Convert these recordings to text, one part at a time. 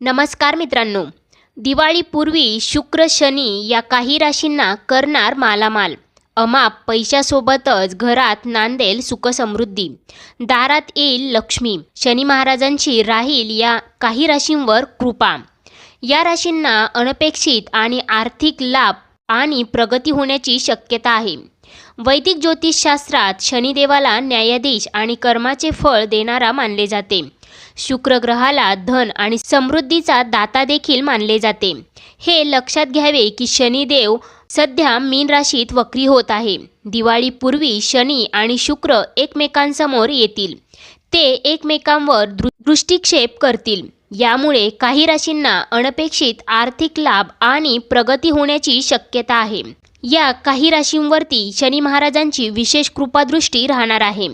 नमस्कार मित्रांनो. दिवाळीपूर्वी शुक्र शनी या काही राशींना करणार मालामाल. अमाप पैशासोबतच घरात नांदेल सुखसमृद्धी. दारात येईल लक्ष्मी. शनी महाराजांची राहील या काही राशींवर कृपा. या राशींना अनपेक्षित आणि आर्थिक लाभ आणि प्रगती होण्याची शक्यता आहे. वैदिक ज्योतिषशास्त्रात शनिदेवाला न्यायाधीश आणि कर्माचे फळ देणारा मानले जाते. शुक्र ग्रहाला धन आणि समृद्धीचा दाता देखील मानले जाते. हे लक्षात घ्यावे की शनिदेव सध्या मीन राशीत वक्री होत आहे. दिवाळीपूर्वी शनी आणि शुक्र एकमेकांसमोर येतील. ते एकमेकांवर दृष्टिक्षेप करतील. यामुळे काही राशींना अनपेक्षित आर्थिक लाभ आणि प्रगती होण्याची शक्यता आहे. या काही राशींवरती शनी महाराजांची विशेष कृपादृष्टी राहणार आहे.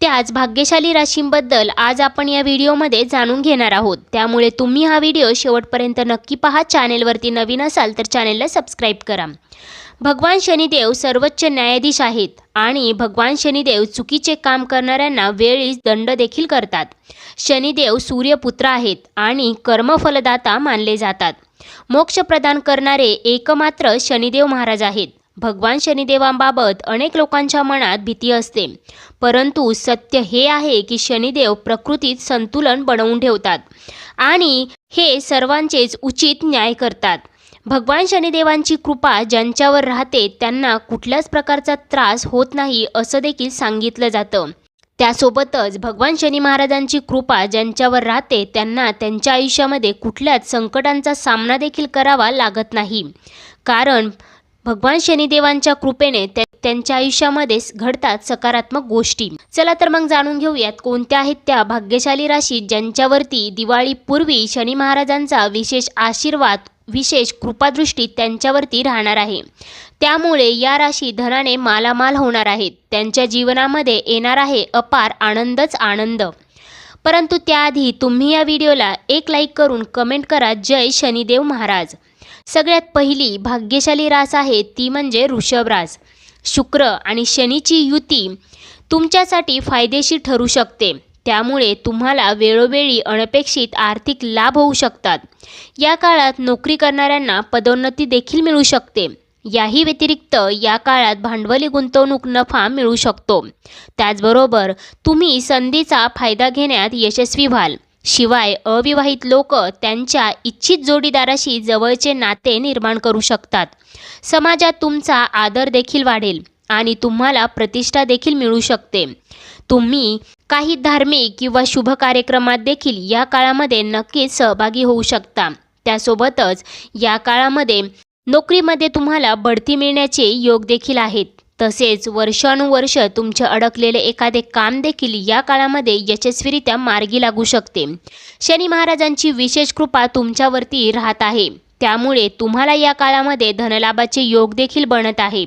त्याच भाग्यशाली राशींबद्दल आज आपण या व्हिडिओमध्ये जाणून घेणार आहोत. त्यामुळे तुम्ही हा व्हिडिओ शेवटपर्यंत नक्की पहा. चॅनेलवरती नवीन असाल तर चॅनेलला सबस्क्राईब करा. भगवान शनिदेव सर्वोच्च न्यायाधीश आहेत आणि भगवान शनिदेव चुकीचे काम करणाऱ्यांना वेळीच दंड देखील करतात. शनिदेव सूर्यपुत्र आहेत आणि कर्मफलदाता मानले जातात. मोक्ष प्रदान करणारे एकमात्र शनिदेव महाराज आहेत. भगवान शनिदेवांबाबत अनेक लोकांच्या मनात भीती असते. परंतु सत्य हे आहे की शनिदेव प्रकृतीत संतुलन बनवून ठेवतात आणि हे सर्वांचेच उचित न्याय करतात. भगवान शनिदेवांची कृपा ज्यांच्यावर राहते त्यांना कुठल्याच प्रकारचा त्रास होत नाही असं देखील सांगितलं जातं. त्यासोबतच भगवान शनी महाराजांची कृपा ज्यांच्यावर राहते त्यांना त्यांच्या आयुष्यामध्ये कुठल्याच संकटांचा सामना देखील करावा लागत नाही. कारण भगवान शनिदेवांच्या कृपेने त्यांच्या आयुष्यामध्ये घडतात सकारात्मक गोष्टी. चला तर मग जाणून घेऊयात कोणत्या आहेत त्या भाग्यशाली राशी ज्यांच्यावरती दिवाळीपूर्वी शनी महाराजांचा विशेष आशीर्वाद विशेष कृपादृष्टी त्यांच्यावरती राहणार आहे. त्यामुळे या राशी धनाने मालामाल होणार आहेत त्यांच्या जीवनामध्ये येणार आहे अपार आनंदच आनंद. परंतु त्याआधी तुम्ही या व्हिडिओला एक लाईक करून कमेंट करा जय शनिदेव महाराज. सगळ्यात पहिली भाग्यशाली रास आहे ती म्हणजे ऋषभ रास. शुक्र आणि शनीची युती तुमच्यासाठी फायदेशीर ठरू शकते. त्यामुळे तुम्हाला वेळोवेळी अनपेक्षित आर्थिक लाभ होऊ शकतात. या काळात नोकरी करणाऱ्यांना पदोन्नती देखील मिळू शकते. याही व्यतिरिक्त या काळात भांडवली गुंतवणूक नफा मिळू शकतो. त्याचबरोबर तुम्ही संधीचा फायदा घेण्यात यशस्वी व्हाल. शिवाय अविवाहित लोक त्यांच्या इच्छित जोडीदाराशी जवळचे नाते निर्माण करू शकतात. समाजात तुमचा आदर देखील वाढेल आणि तुम्हाला प्रतिष्ठा देखील मिळू शकते. तुम्ही काही धार्मिक किंवा शुभ कार्यक्रमात देखील या काळामध्ये नक्कीच सहभागी होऊ शकता. त्यासोबतच या काळामध्ये नोकरीमध्ये तुम्हाला बढती मिळण्याचे योग देखील आहेत. तसेच वर्षानुवर्ष तुमचे अडकलेले एखादे काम देखील या काळामध्ये यशस्वीरित्या मार्गी लागू शकते. शनी महाराजांची विशेष कृपा तुमच्यावरती राहत आहे. त्यामुळे तुम्हाला या काळामध्ये धनलाभाचे योग देखील बनत आहे.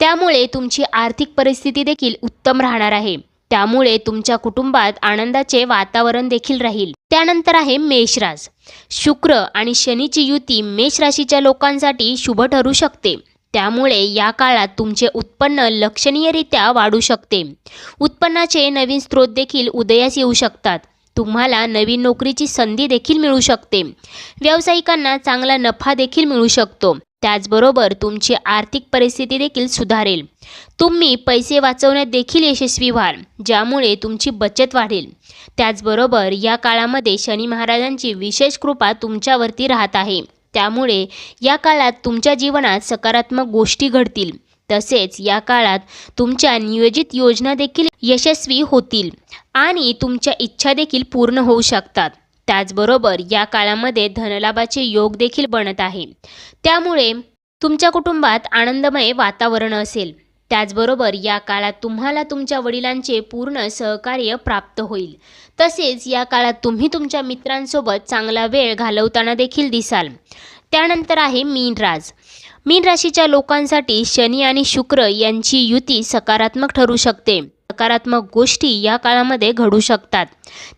त्यामुळे तुमची आर्थिक परिस्थिती देखील उत्तम राहणार आहे. त्यामुळे तुमच्या कुटुंबात आनंदाचे वातावरण देखील राहील. त्यानंतर आहे मेषराज. शुक्र आणि शनीची युती मेष राशीच्या लोकांसाठी शुभ ठरू शकते. त्यामुळे या काळात तुमचे उत्पन्न लक्षणीयरित्या वाढू शकते. उत्पन्नाचे नवीन स्रोत देखील उदयास येऊ शकतात. तुम्हाला नवीन नोकरीची संधी देखील मिळू शकते. व्यावसायिकांना चांगला नफा देखील मिळू शकतो. त्याचबरोबर तुमची आर्थिक परिस्थिती देखील सुधारेल. तुम्ही पैसे वाचवण्यात देखील यशस्वी व्हाल ज्यामुळे तुमची बचत वाढेल. त्याचबरोबर या काळामध्ये शनी महाराजांची विशेष कृपा तुमच्यावरती राहत आहे. त्यामुळे या काळात तुमच्या जीवनात सकारात्मक गोष्टी घडतील. तसेच या काळात तुमच्या नियोजित योजना देखील यशस्वी होतील आणि तुमच्या इच्छा देखील पूर्ण होऊ शकतात. त्याचबरोबर या काळामध्ये धनलाभाचे योग देखील बनत आहे. त्यामुळे तुमच्या कुटुंबात आनंदमय वातावरण असेल. त्याचबरोबर या काळात तुम्हाला तुमच्या वडिलांचे पूर्ण सहकार्य प्राप्त होईल. तसेच या काळात तुम्ही तुमच्या मित्रांसोबत चांगला वेळ घालवताना देखील दिसाल. त्यानंतर आहे मीन राज. मीन राशीच्या लोकांसाठी शनी आणि शुक्र यांची युती सकारात्मक ठरू शकते. सकारात्मक गोष्टी या काळामध्ये घडू शकतात.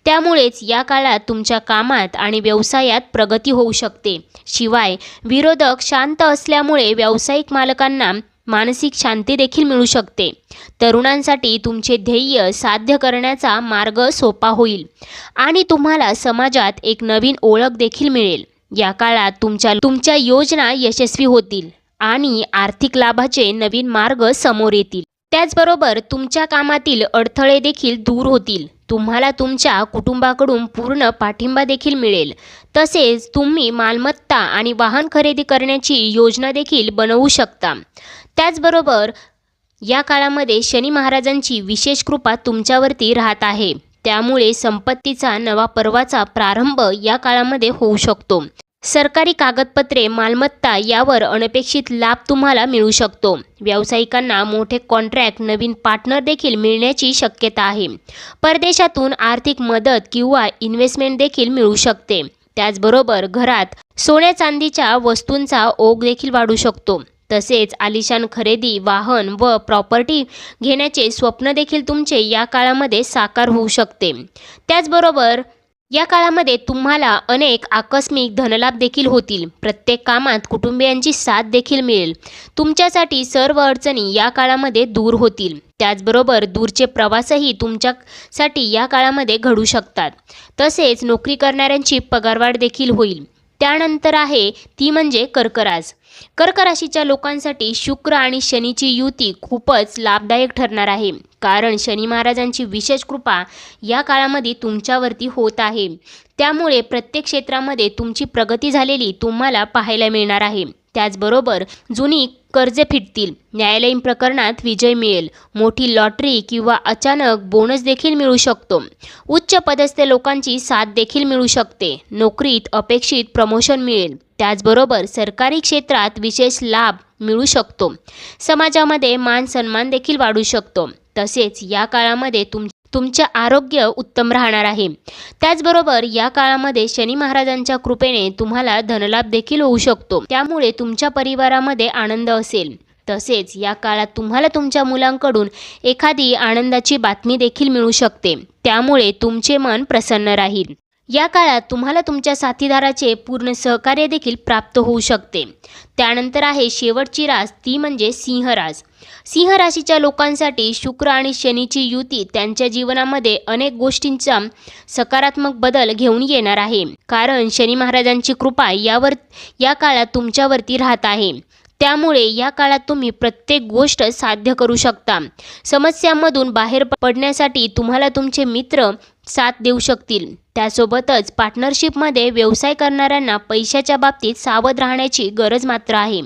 त्यामुळेच या काळात तुमच्या कामात आणि व्यवसायात प्रगती होऊ शकते. शिवाय विरोधक शांत असल्यामुळे व्यावसायिक मालकांना मानसिक शांती देखील मिळू शकते. तरुणांसाठी तुमचे ध्येय साध्य करण्याचा मार्ग सोपा होईल आणि तुम्हाला समाजात एक नवीन ओळख देखील मिळेल. या काळात तुमच्या तुमच्या योजना यशस्वी होतील आणि आर्थिक लाभाचे नवीन मार्ग समोर येतील. त्याचबरोबर तुमच्या कामातील अडथळे देखील दूर होतील. तुम्हाला तुमच्या कुटुंबाकडून पूर्ण पाठिंबा देखील मिळेल. तसेच तुम्ही मालमत्ता आणि वाहन खरेदी करण्याची योजना देखील बनवू शकता. त्याचबरोबर या काळामध्ये शनी महाराजांची विशेष कृपा तुमच्यावरती राहत आहे. त्यामुळे संपत्तीचा नवा पर्वाचा प्रारंभ या काळामध्ये होऊ शकतो. सरकारी कागदपत्रे मालमत्ता यावर अनपेक्षित लाभ तुम्हाला मिळू शकतो. व्यावसायिकांना मोठे कॉन्ट्रॅक्ट नवीन पार्टनर देखील मिळण्याची शक्यता आहे. परदेशातून आर्थिक मदत किंवा इन्व्हेस्टमेंट देखील मिळू शकते. त्याचबरोबर घरात सोन्या चांदीच्या वस्तूंचा ओघ देखील वाढू शकतो. तसेच आलिशान खरेदी वाहन व प्रॉपर्टी घेण्याचे स्वप्न देखील तुमचे या काळामध्ये साकार होऊ शकते. त्याचबरोबर या काळामध्ये तुम्हाला अनेक आकस्मिक धनलाभ देखील होतील. प्रत्येक कामात कुटुंबियांची साथ देखील मिळेल. तुमच्यासाठी सर्व अडचणी या काळामध्ये दूर होतील. त्याचबरोबर दूरचे प्रवासही तुमच्यासाठी या काळामध्ये घडू शकतात. तसेच नोकरी करणाऱ्यांची पगारवाढ देखील होईल. त्यानंतर आहे ती म्हणजे कर्कराज. कर्क राशीच्या लोकांसाठी शुक्र आणि शनीची युती खूपच लाभदायक ठरणार आहे. कारण शनी महाराजांची विशेष कृपा या काळामध्ये तुमच्यावरती होत आहे. त्यामुळे प्रत्येक क्षेत्रामध्ये तुमची प्रगती झालेली तुम्हाला पाहायला मिळणार आहे. त्याचबरोबर जुनी कर्जे फिटतील. न्यायालयीन प्रकरणात विजय मिळेल. मोठी लॉटरी किंवा अचानक बोनस देखील मिळू शकतो. उच्च पदस्थ लोकांची साथ देखील मिळू शकते. नोकरीत अपेक्षित प्रमोशन मिळेल. त्याचबरोबर सरकारी क्षेत्रात विशेष लाभ मिळू शकतो. समाजामध्ये मान सन्मान देखील वाढू शकतो. तसेच या काळामध्ये तुम तुमचे आरोग्य उत्तम राहणार आहे. त्याचबरोबर या काळामध्ये शनी महाराजांच्या कृपेने तुम्हाला धनलाभ देखील होऊ शकतो. त्यामुळे तुमच्या परिवारामध्ये आनंद असेल. तसेच या काळात तुम्हाला तुमच्या मुलांकडून एखादी आनंदाची बातमी देखील मिळू शकते. त्यामुळे तुमचे मन प्रसन्न राहील. या काळात तुम्हाला तुमच्या साथीदाराचे पूर्ण सहकार्य देखील प्राप्त होऊ शकते. त्यानंतर आहे शेवटची रास ती म्हणजे सिंहरास. सिंह राशीच्या लोकांसाठी शुक्र आणि शनीची युती त्यांच्या जीवनामध्ये अनेक गोष्टींचा सकारात्मक बदल घेऊन येणार आहे. कारण शनी महाराजांची कृपा यावर या काळात तुमच्यावरती राहत आहे. त्यामुळे या काळात तुम्ही प्रत्येक गोष्ट साध्य करू शकता. समस्यांमधून बाहेर पडण्यासाठी तुम्हाला तुमचे मित्र साथ देऊ शकतील. त्यासोबतच पार्टनरशिपमध्ये व्यवसाय करणाऱ्यांना पैशाच्या बाबतीत सावध राहण्याची गरज मात्र आहे.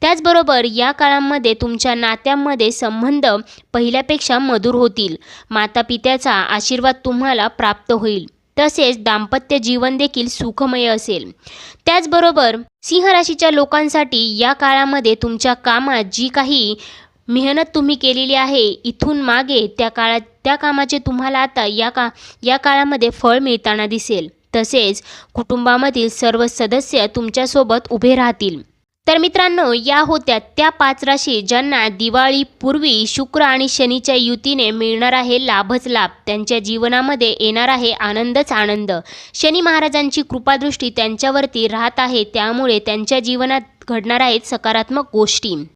त्याचबरोबर या काळामध्ये तुमच्या नात्यांमध्ये संबंध पहिल्यापेक्षा मधुर होतील. मातापित्याचा आशीर्वाद तुम्हाला प्राप्त होईल. तसेच दाम्पत्य जीवन देखील सुखमय असेल. त्याचबरोबर सिंह राशीच्या लोकांसाठी या काळामध्ये तुमच्या कामात जी काही मेहनत तुम्ही केलेली आहे इथून मागे त्या काळात त्या कामाचे तुम्हाला आता या का या काळामध्ये फळ मिळताना दिसेल. तसेच कुटुंबामधील सर्व सदस्य तुमच्यासोबत उभे राहतील. तर मित्रांनो या होत्या त्या पाच राशी ज्यांना दिवाळीपूर्वी शुक्र आणि शनीच्या युतीने मिळणार आहे लाभच लाभ त्यांच्या जीवनामध्ये येणार आहे आनंदच आनंद. शनी महाराजांची कृपादृष्टी त्यांच्यावरती राहत आहे त्यामुळे त्यांच्या जीवनात घडणार आहेत सकारात्मक गोष्टी.